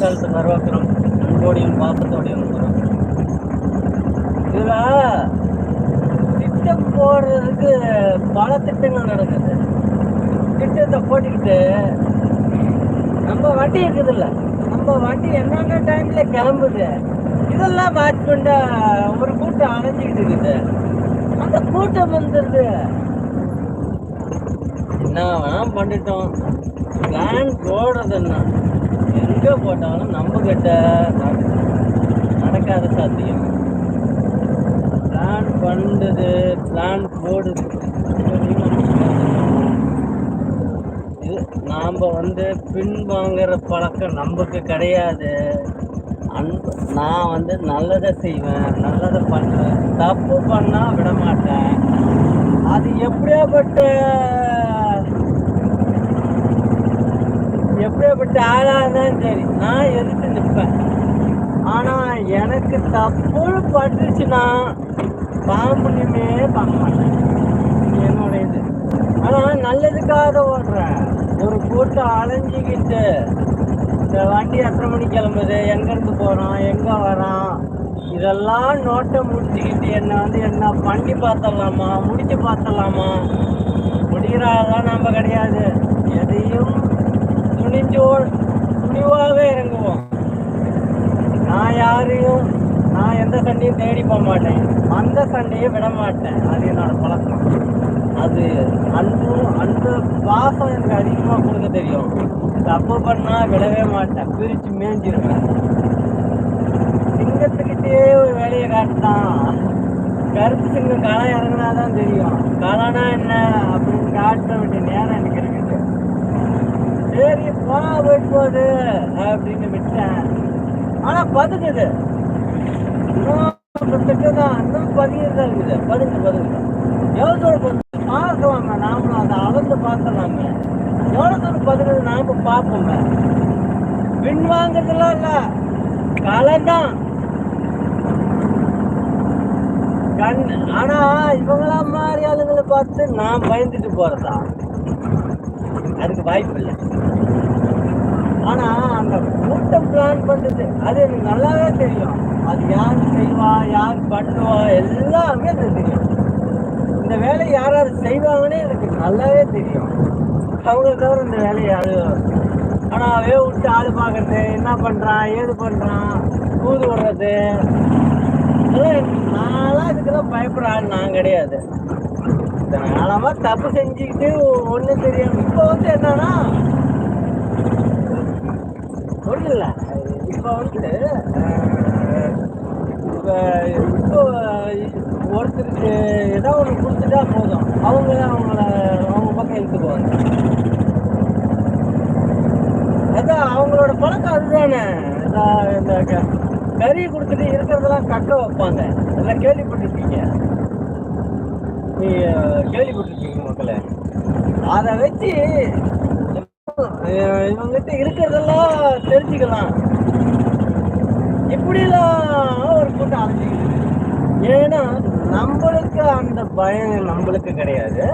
தற்காலத்து வரவேற்கிறோம் அன்போடையும் பாப்பத்தோடையும் இருக்கிறோம். இதில் திட்டம் போடுறதுக்கு பல திட்டங்கள் நடக்குது. திட்டத்தை போட்டுக்கிட்டு நம்ம வண்டி இருக்குதுல்ல நம்ம வண்டி என்னென்ன டைம்ல கிளம்புது இதெல்லாம் வாட்ச் பண்ண ஒரு கூட்டம் அணைஞ்சிக்கிட்டு இருக்குது. அந்த கூட்டம் வந்துருது என்ன பண்ணிட்டோம்? பிளான் போடுறதுன்னா எங்கே போட்டாலும் நம்ம கிட்ட நடக்காத சாத்தியம். பிளான் பண்ணுறது பிளான் போடுது இது நாம் வந்து பின்வாங்கிற பழக்கம் நமக்கு கிடையாது. அன்பு நான் வந்து நல்லதை செய்வேன் நல்லதை பண்ணுவேன். தப்பு பண்ணால் விட மாட்டேன் அது எப்படியாப்பட்ட எப்படியாப்பட்ட ஆளாக இருந்தாலும் சரி நான் எதிர்த்து நிற்பேன். ஆனால் எனக்கு தப்பு பட்டுச்சுன்னா பாம்புனியுமே பார்க்க மாட்டேன். என்னோட இது ஆனால் நல்லதுக்காக ஓடுறேன். ஒரு கூட்டம் அலைஞ்சிக்கிட்டு இந்த வண்டி எத்தனை மணிக்கு கிளம்புது? எங்கேருந்து போகிறோம் எங்கே வரோம் இதெல்லாம் நோட்டை முடிச்சுக்கிட்டு என்னை வந்து என்ன பண்ணி பார்த்துடலாமா? முடிச்சு பார்த்துடலாமா? முடிகிறாதான் நம்ம கிடையாது. எதையும் துணிஞ்சோ துணிவாக இறங்குவோம். நான் யாரையும் நான் எந்த சண்டையும் தேடி போக மாட்டேன். அந்த சண்டையை விட மாட்டேன். அது என்னோட பழக்கம். அது அன்பும் அந்த பாசம் எனக்கு அதிகமாக கொடுக்க தெரியும். தப்பு பண்ணால் விடவே மாட்டேன். பிரித்து மேய்ஞ்சிருவேன் சிங்கத்துக்கிட்டே ஒரு வேலையை காட்டினான் கருத்து சிங்கம் களம் இறங்கினா தான் தெரியும். களம்னா என்ன அப்படின்னு காட்ட வேண்டிய நேரம் எனக்கு இருக்கு. சரி பா போயிட்டு போகுது அப்படின்னு விட்டேன் ஆனா பதுக்குது இன்னும் திட்டு பதுங்கிட்டு இருக்குது. பதுங்கு பதுங்கு எவ்வளோ தூரம் பதுங்கு பார்க்கலாமே. நாமளும் அதை அளந்து பார்க்கலாமே. எவ்வளோ தூரம் பதுங்குது? நாம பார்ப்போமே. பின் வாங்குறதுலாம் இல்ல. களம் கண் ஆனா இவங்களா மாதிரி ஆளுங்களை பார்த்து நான் பயந்துட்டு போறதா? அதுக்கு வாய்ப்பு இல்லை. ஆனா அந்த கூட்டம் பிளான் பண்ணுது அது எனக்கு நல்லாவே தெரியும். அது யார் செய்வா யார் பண்ணுவா எல்லாமே எனக்கு தெரியும். இந்த வேலையை யார் யார் எனக்கு நல்லாவே தெரியும். அவங்க தவிர இந்த வேலையை யாரு? ஆனா அவே விட்டு ஆள் பாக்குறது என்ன பண்றான் ஏது பண்றான் ஊது விடுறது அதெல்லாம் நான்லாம் இதுக்கெல்லாம் பயப்படுற ஆள் நான் கிடையாது. இத்தனை காலமா தப்பு செஞ்சுக்கிட்டு ஒன்றும் தெரியாம இப்போ வந்து என்னன்னா ஒன்றும் இல்லை இப்போ வந்து இப்போ இப்போ ஒருத்தருக்கு ஏதோ ஒன்று கொடுத்துட்டா போதும். அவங்க அவங்கள அவங்க பக்கம் இழுத்துக்குவாங்க. அதான் அவங்களோட பழக்கம் அதுதானே. இந்த க- கறி கொடுத்துட்டு இருக்கிறதெல்லாம் கக்க வைப்பாங்க. எல்லாம் கேள்விப்பட்டிருக்கீங்க. கேள்விப்பட்டிருக்கீங்க மக்களை. அதை வச்சு இவங்கிட்ட இருக்கிறதெல்லாம் தெரிஞ்சுக்கலாம். இப்படிலாம் ஒரு கூட்டம் அலைஞ்சிக்கிட்டு ஏன்னா நம்மளுக்கு அந்த பயம் நம்மளுக்கு கிடையாது.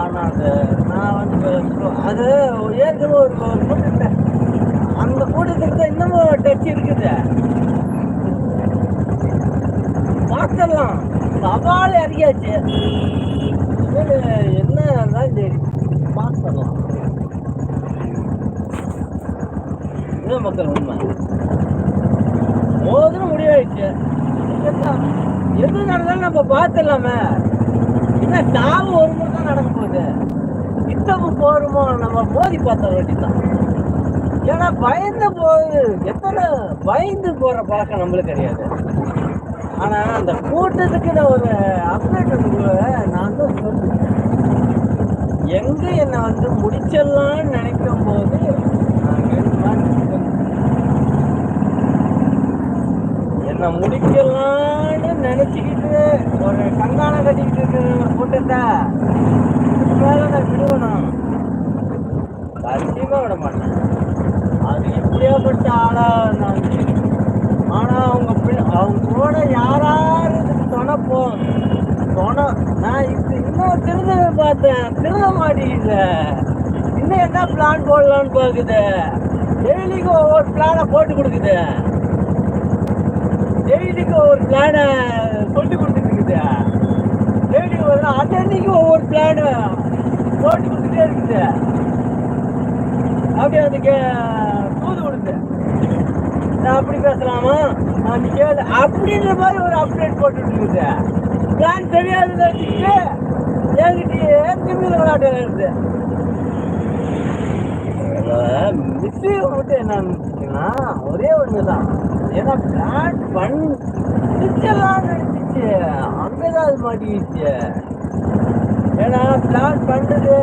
ஆனா அது நான் வந்து அது ஏற்கனவே ஒரு ஒரு கூட்டத்தை அந்த கூட்டத்துக்கு தான் இன்னமும் டச் இருக்குது. பார்த்துடலாம். சவால் அறியாச்சு. என்ன இருந்தாலும் சரி பார்த்துடலாம் இதுதான் மக்கள் உண்மை. போதும் முடிவாயிடுச்சு. எது நடந்தாலும் நம்ம பார்த்துடலாமே. என்ன சாவு ஒரு முறை தான் நடக்க போகுது. இத்தப்பு போருமோ நம்ம மோதி பார்த்த வேண்டிதான் ஏன்னா பயந்து போகுது. எத்தனை பயந்து போற பழக்கம் நம்மளுக்கு கிடையாது. ஆனா அந்த கூட்டத்துக்கு நான் ஒரு அப்டேட் நான் தான் சொல்லுவேன் எங்க என்னை வந்து முடிச்சிடலாம்னு நினைக்கும் போது என்னை முடிக்கலாம்னு நினச்சிக்கிட்டு ஒரு கங்காண கட்டிக்கிட்டு இருக்கிற கூட்டத்தை மேலே நான் விடுவேணும் கண்டிப்பாக விட மாட்டேன். அது எப்படியாப்பட்ட ஆளா நான் ஆனால் ஆனா அவங்க அவங்க கூட யாராரு இதுக்கு துணை போ துணை நான் இது இன்னும் திருத பார்த்தேன். திருத மாட்டேங்குது இன்னும் என்ன பிளான் போடலான்னு பாக்குது? டெய்லிக்கும் ஒவ்வொரு பிளானை போட்டு கொடுக்குது. டெய்லிக்கும் ஒவ்வொரு பிளானை சொல்லி கொடுத்துட்டு இருக்குது. டெய்லி ஒரு அன்னைக்கு ஒவ்வொரு பிளானு போட்டு கொடுத்துட்டே இருக்குது. அப்படியே அதுக்கு நான் அப்படி பேசலாமா? நான் கேளு. அப்படின்ற மாதிரி ஒரு அப்டேட் போட்டுட்டு இருக்குது பிளான் தெரியாதுன்னு வச்சுக்கிட்டு என்கிட்டயே திமிழ் விளையாட்டு இருக்குது மிஸ்ஸிங் மட்டும் என்னன்னா ஒரே ஒன்று தான் ஏன்னா பிளான் பண் பண்ணிச்செல்லாம் நினைச்சிச்சு அங்கதான் அது மாட்டிக்கிச்சு. ஏன்னா பிளான் பண்ணுறது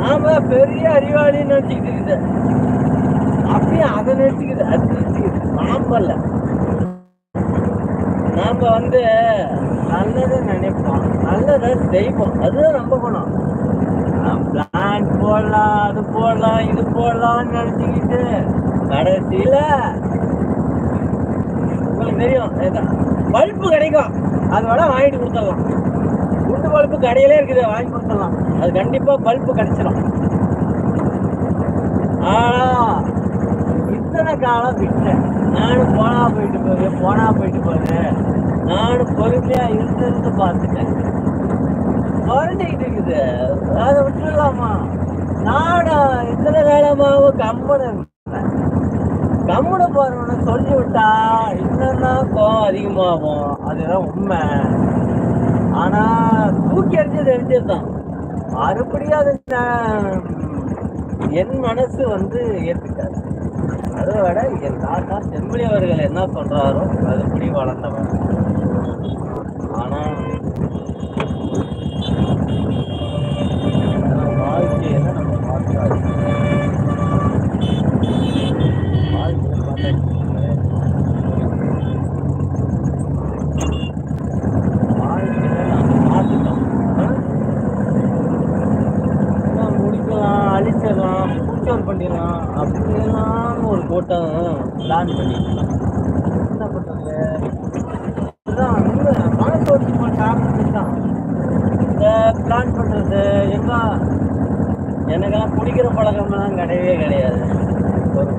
நாம பெரிய அறிவாளின்னு நினச்சிக்கிட்டு இருக்குது. அப்படியே அதை நினச்சிக்குது அது நினச்சிக்குது நாம்பல்ல நாம வந்து நல்லதை நினைப்போம். நல்லதை செய்வோம். அதுதான் நம்ம குணம். பிளான் போடலாம் அது போடலாம் இது போடலாம்னு நினச்சிக்கிட்டு கடைசியில் உங்களுக்கு தெரியும் பல்ப்பு கிடைக்கும். அதோட வாங்கிட்டு கொடுத்துடலாம். குண்டு பல்ப்பு கடையிலே இருக்குது வாங்கி கொடுத்துடலாம். அது கண்டிப்பாக பல்ப்பு கிடைச்சிடும் ஆனால் இத்தனை காலம் விட்டேன்? நானும் போனா போயிட்டு போகுது போனா போயிட்டு போகுது நானும் பொறுமையா இருந்து இருந்து பார்த்துட்டேன். குறைஞ்சிக்கிட்டு இருக்குது. அதை விட்டுடலாமா நானும் இத்தனை காலமாகவும் கம்மனு இருந்தேன். கம்முனு போறவன சொல்லி விட்டா இன்னும் கோவம் அதிகமாகும். அதுதான் உண்மை. ஆனா தூக்கி அடிச்சது அடிச்சதுதான் மறுபடியும் அது என் மனசு வந்து ஏற்றுக்காது அதை விட என் தாத்தா செம்மொழி அவர்கள் என்ன சொல்றாரோ அதுபடி வளர்ந்தவர் ஆனா வாழ்க்கையில நம்ம பார்த்தாரு வாழ்க்கையில வாழ்க்கையில நம்ம பார்த்துட்டோம் ஆ? முடிக்கலாம் அழிச்சிடலாம் பூச்சோர் பண்ணிடலாம் அப்படியெல்லாம் ஒரு கூட்டம் பிளான் பண்ணிக்கலாம் என்ன பண்ணுறது இதுதான் உண்மை மனசு வச்சு காரணம் தான் இந்த பிளான் பண்ணுறது எங்க எனக்கெல்லாம் குடிக்கிற பழக்கம்லாம் கிடையவே கிடையாது. ஒரு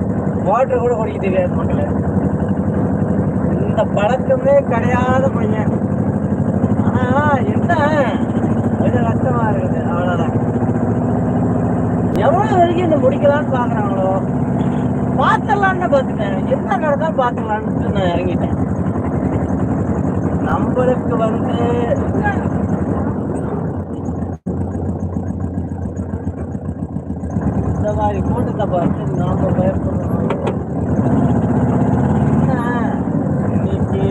வாட்டர் கூட குடிக்க தெரியாது மக்களே. இந்த பழக்கமே கிடையாத பையன். ஆனால் என்ன? கொஞ்சம் கஷ்டமாக இருக்குது. அவ்வளோதான் எவ்வளோ வரைக்கும் இந்த முடிக்கலான்னு பார்க்குறாங்களோ? பார்த்துடலான்னு பார்த்துட்டேன். என்ன நடந்தாலும் பார்த்துக்கலான்ட்டு நான் இறங்கிட்டேன். நம்மளுக்கு வந்து இந்த மாதிரி கூட்டத்தை பார்த்து நாம பயப்படணும் இன்னைக்கு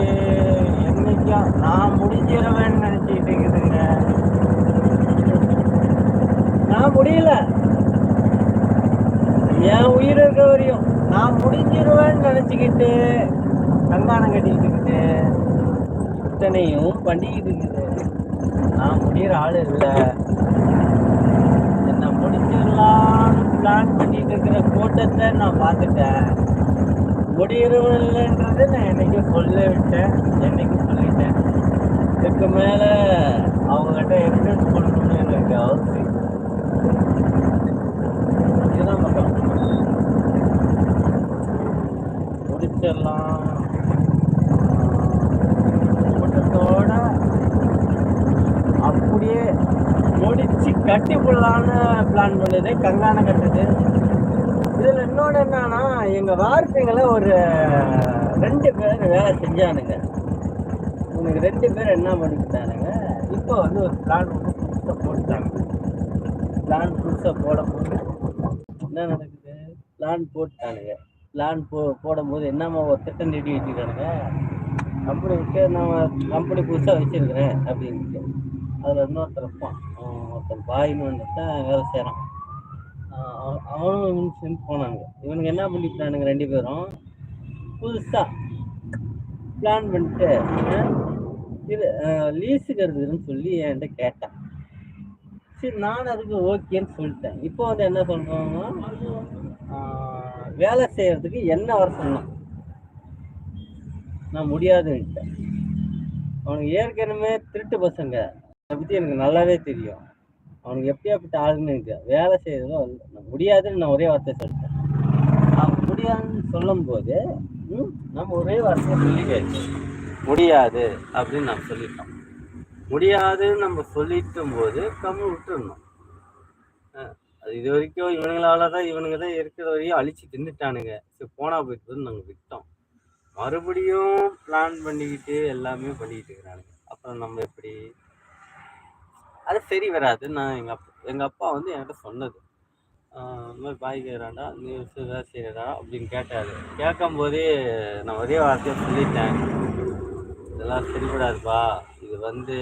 என்னைக்கும் நான் முடிஞ்சிருவேன்னு நினைச்சிட்டு இருக்குதுங்க நான் முடியல. என் உயிர் இருக்க வரையும் நான் முடிஞ்சிருவேன்னு நினச்சிக்கிட்டு கண்காணம் கட்டிக்கிட்டு இத்தனையும் பண்ணிக்கிட்டு இருக்குது. நான் முடிகிற ஆள் இல்லை என்ன முடிச்சிடலாம்னு பிளான் பண்ணிட்டு இருக்கிற கூட்டத்தை நான் பார்த்துட்டேன். முடிகிறவில்லைன்றது நான் என்னைக்கு சொல்ல விட்டேன் என்னைக்கு சொல்லிட்டேன். இதுக்கு மேலே அவங்ககிட்ட எவிடன்ஸ் பண்ணணும்னு எனக்கு அவசியம் இதுதான் மக்கள் முடிச்சிடலாம் கூட்டத்தோட அப்படியே முடிச்சு கட்டி போடலான்னு பிளான் பண்ணுது கங்கான கட்டுது இதில் இன்னொன்று என்னன்னா எங்கள் வார்த்தைங்களை ஒரு ரெண்டு பேர் வேலை செஞ்சானுங்க. உனக்கு ரெண்டு பேர் என்ன பண்ணிக்கிட்டானுங்க இப்போ வந்து ஒரு பிளான் ஒன்று புதுசாக போட்டுட்டாங்க பிளான் புதுசாக போடும்போது என்ன நடக்குது? பிளான் போட்டுட்டானுங்க. பிளான் போ போடும்போது என்னம்மா ஒரு திட்டம் நீட்டி வச்சுக்கிறானுங்க கம்பெனி விட்டு நான் கம்பெனி புதுசாக வச்சுருக்கிறேன் அப்படின்ட்டு. அதில் இன்னொருத்தர் இருப்பான். ஒருத்தன் பாயின்னு வந்துட்டு வேலை செய்கிறான் அவனும் இவனும் சேர்ந்து போனாங்க இவனுங்க என்ன பண்ணிட்டானுங்க ரெண்டு பேரும்? புதுசாக பிளான் பண்ணிட்டு இது லீஸுக்கு இருக்குதுன்னு சொல்லி என்கிட்ட கேட்டான். சரி நான் அதுக்கு ஓகேன்னு சொல்லிட்டேன். இப்போ வந்து என்ன சொல்கிறாங்கன்னா வேலை செய்கிறதுக்கு என்ன வர சொன்னான். நான் முடியாதுன்ட்டேன் அவனுக்கு ஏற்கனவே திருட்டு பசங்க. அதை பற்றி எனக்கு நல்லாவே தெரியும். அவனுக்கு எப்படியாப்பட்ட ஆளுன்னு இருக்கு. வேலை செய்யறதும் முடியாதுன்னு நான் ஒரே வார்த்தை சொல்லிட்டேன். முடியாதுன்னு சொல்லும்போது ம், நம்ம ஒரே வார்த்தையை சொல்லிக்காச்சு முடியாது அப்படின்னு நம்ம சொல்லிட்டோம். முடியாதுன்னு நம்ம சொல்லிட்டும் போது கம்மி விட்டுருந்தோம் அது இது வரைக்கும் இவனுங்களால தான் இவனுங்க தான் இருக்கிற வரையும் அழிச்சு தின்னுட்டானுங்க. சரி போனா போயிட்டு நாங்கள் விட்டோம். மறுபடியும் பிளான் பண்ணிக்கிட்டு எல்லாமே பண்ணிக்கிட்டு இருக்கிறானுங்க. அப்புறம் நம்ம எப்படி? அது சரி வராது. நான் எங்கள் அப்பா எங்கள் அப்பா வந்து என்கிட்ட சொன்னது. இந்த மாதிரி பாய் கேட்குறாண்டா நீ வேலை செய்யறா அப்படின்னு கேட்டார். கேட்கும்போதே நான் ஒரே வார்த்தையை சொல்லிட்டேன். இதெல்லாம் சரிபடாதுப்பா. இது வந்து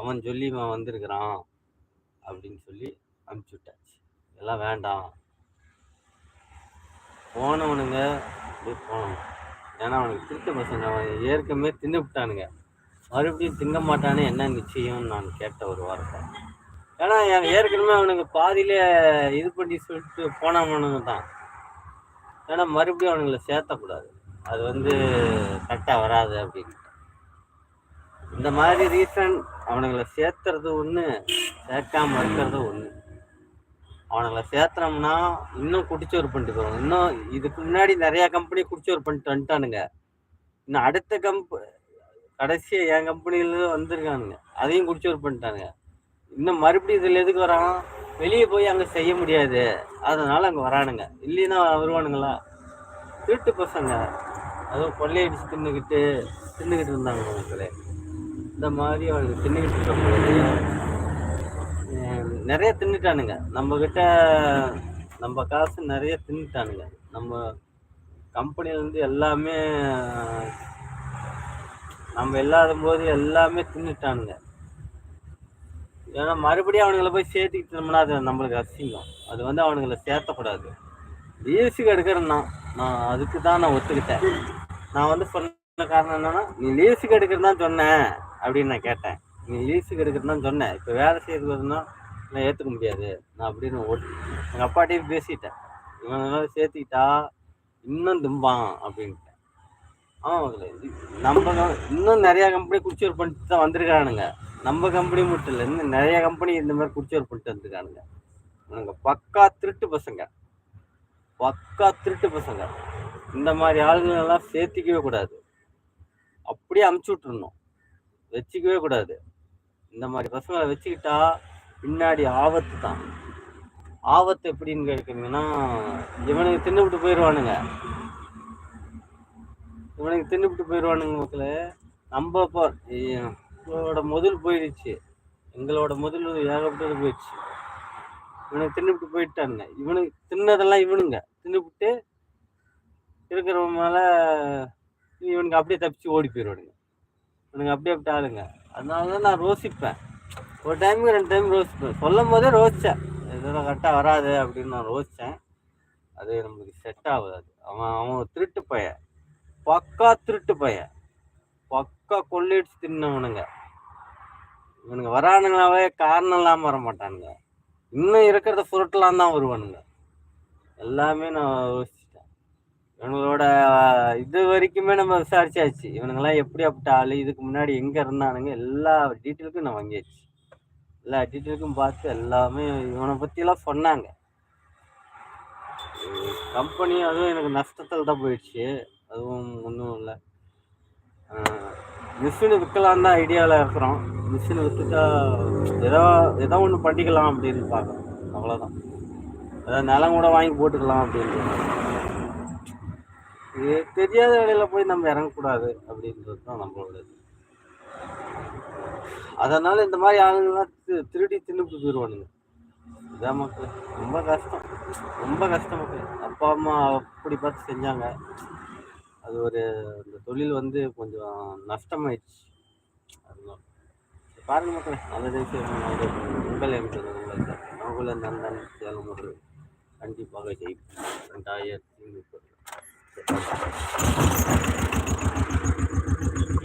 அவன் சொல்லி இவன் வந்திருக்கிறான் அப்படின்னு சொல்லி அனுப்பிச்சி விட்டாச்சு. இதெல்லாம் வேண்டாம். போனவனுங்க அப்படியே போனவன் ஏன்னா அவனுக்கு திருத்த பசங்க அவன் ஏற்கனவே தின்னு விட்டானுங்க மறுபடியும் திங்க மாட்டானே என்ன நிச்சயம் நான் கேட்ட ஒரு வார்த்தை. ஏன்னா என் ஏற்கனவே அவனுங்க பாதியிலே இது பண்ணி சொல்லிட்டு போனவனுங்க தான். ஏன்னா மறுபடியும் அவனுங்களை சேர்த்தக்கூடாது. அது வந்து கரெக்டாக வராது அப்படின்னு. இந்த மாதிரி ரீசன் அவனுங்களை சேர்த்துறது ஒன்று சேர்க்காம இருக்கிறது ஒன்று அவனுங்களை சேர்த்துறோம்னா இன்னும் குடிச்சோர் பண்ணிட்டு போவாங்க இன்னும் இதுக்கு முன்னாடி நிறையா கம்பெனி குடிச்சோர் பண்ணிட்டு வந்துட்டானுங்க. இன்னும் அடுத்த கம்பெனி கடைசியாக என் கம்பெனியில வந்திருக்கானுங்க. அதையும் குடிச்சோறு பண்ணிட்டானுங்க. இன்னும் மறுபடியும் இதில் எதுக்கு வரான்? வெளியே போய் அங்கே செய்ய முடியாது. அதனால அங்கே வரானுங்க. இல்லைன்னா வருவானுங்களா? திருட்டு பசங்க. அதுவும் கொள்ளையடிச்சு தின்னுக்கிட்டு தின்னுக்கிட்டு இருந்தாங்க அவங்களே இந்த மாதிரி அவனுக்கு தின்னுக்கிட்டு இருக்கும்போது நிறைய தின்னுட்டானுங்க. நம்மக்கிட்ட நம்ம காசு நிறைய தின்னுட்டானுங்க. நம்ம கம்பெனிலேருந்து எல்லாமே நம்ம இல்லாத போது எல்லாமே தின்னுட்டானுங்க. ஏன்னா மறுபடியும் அவனுங்களை போய் சேர்த்துக்கிட்டோம்னா அது நம்மளுக்கு அசிங்கம். அது வந்து அவனுங்களை சேர்த்தக்கூடாது. லீஸுக்கு எடுக்கிறேன்னா நான். அதுக்கு தான் நான் ஒத்துக்கிட்டேன். நான் வந்து சொன்ன காரணம் என்னன்னா நீ லீஸுக்கு எடுக்கிறது தான் சொன்னேன் அப்படின்னு நான் கேட்டேன். நீ லீவ்ஸுக்கு எடுக்கிறது தான் சொன்னேன். இப்போ வேலை செய்யறதுன்னா நான் ஏற்றுக்க முடியாது. நான் அப்படின்னு ஓட்டு எங்கள் அப்பாட்டையும் பேசிட்டேன். இவனெல்லாம் சேர்த்துக்கிட்டா இன்னும் திம்பான் அப்படின்னு. ஆமாம் நம்ம இன்னும் நிறையா கம்பெனி குடிச்சோர் பண்ணிட்டு தான் வந்திருக்கானுங்க நம்ம கம்பெனி மட்டும் இல்லை இன்னும் நிறைய கம்பெனி இந்த மாதிரி குடிச்சோர் பண்ணிட்டு வந்திருக்கானுங்க. இவனுங்க பக்கா திருட்டு பசங்க. பக்கா திருட்டு பசங்க. இந்த மாதிரி ஆளுங்களெல்லாம் சேர்த்திக்கவே கூடாது. அப்படியே அமுச்சு விட்டுருணும் வச்சுக்கவே கூடாது. இந்த மாதிரி பசங்களை வச்சுக்கிட்டா பின்னாடி ஆபத்து தான். ஆபத்து எப்படின்னு கேட்குறீங்கன்னா இவனுக்கு தின்னுபிட்டு போயிடுவானுங்க இவனுக்கு தின்னுபிட்டு போயிடுவானுங்க மக்களே. நம்ம இப்போ எங்களோட முதல் போயிடுச்சு. எங்களோட முதல் ஏகப்பட்டது போயிடுச்சு. இவனுக்கு தின்னுபிட்டு போயிட்டானுங்க. இவனுக்கு தின்னதெல்லாம் இவனுங்க. தின்னுபிட்டு இருக்கிறவங்க மேலே இவனுக்கு அப்படியே தப்பிச்சு ஓடி போயிடுவானுங்க இவனுங்க அப்படியே அப்படி ஆளுங்க. அதனால தான் நான் ரோசிப்பேன். ஒரு டைமுக்கு ரெண்டு டைம் ரோசிப்பேன். சொல்லும் போதே ரோசித்தேன் இதெல்லாம் கரெக்டாக வராது அப்படின்னு நான் ரோசித்தேன் அது நம்மளுக்கு செட் ஆகாது. அவன் அவன் திருட்டு பையன். பக்கா திருட்டு பையன். பக்கா கொள்ளையடிச்சு தின்னவனுங்க. இவனுங்க வரானுங்களாவே காரணம் இல்லாமல் வர மாட்டானுங்க இன்னும் இருக்கிறத புரட்டலாம் தான் வருவானுங்க. எல்லாமே நான் யோசிச்சிட்டேன். இவனுங்களோட இது வரைக்குமே நம்ம விசாரிச்சாச்சு. இவனுங்கெல்லாம் எப்படி அப்படி ஆளு? இதுக்கு முன்னாடி எங்கே இருந்தானுங்க? எல்லா டீட்டெயிலுக்கும் நான் வாங்கியாச்சு. எல்லா டீட்டெயிலுக்கும் பார்த்து எல்லாமே இவனை பற்றியெல்லாம் சொன்னாங்க. கம்பெனி அதுவும் எனக்கு நஷ்டத்தில் தான் போயிடுச்சு. அதுவும் ஒன்றும் இல்லை. மிஷினு விற்கலான்னு தான் ஐடியாவில் இருக்கிறோம். மிஷின் விற்றுட்டா ஏதோ ஏதோ ஒன்று பண்ணிக்கலாம் அப்படின்னு பார்க்குறோம். அவ்வளோதான் ஏதாவது நிலம் கூட வாங்கி போட்டுக்கலாம் அப்படின்னு. இது தெரியாத வேலையில் போய் நம்ம இறங்கக்கூடாது அப்படின்றது தான் நம்மளோட இது இந்த மாதிரி ஆளுங்கள்லாம் திருடி தின்னு போயிடுவானுங்க இதான் மக்கள். ரொம்ப கஷ்டம். ரொம்ப கஷ்டம் மக்கள். அப்பா அம்மா அப்படி பார்த்து செஞ்சாங்க. அது ஒரு இந்த தொழில் வந்து கொஞ்சம் நஷ்டமாயிடுச்சு. அதனால. பாருங்க மக்களே நல்லதே செய்யணும் உங்கள் என்று உங்கள் அவங்கள நந்தன் சேலம் ஒரு கண்டிப்பாக ஜெயிப்போம். ரெண்டாயிரத்தி முப்பது.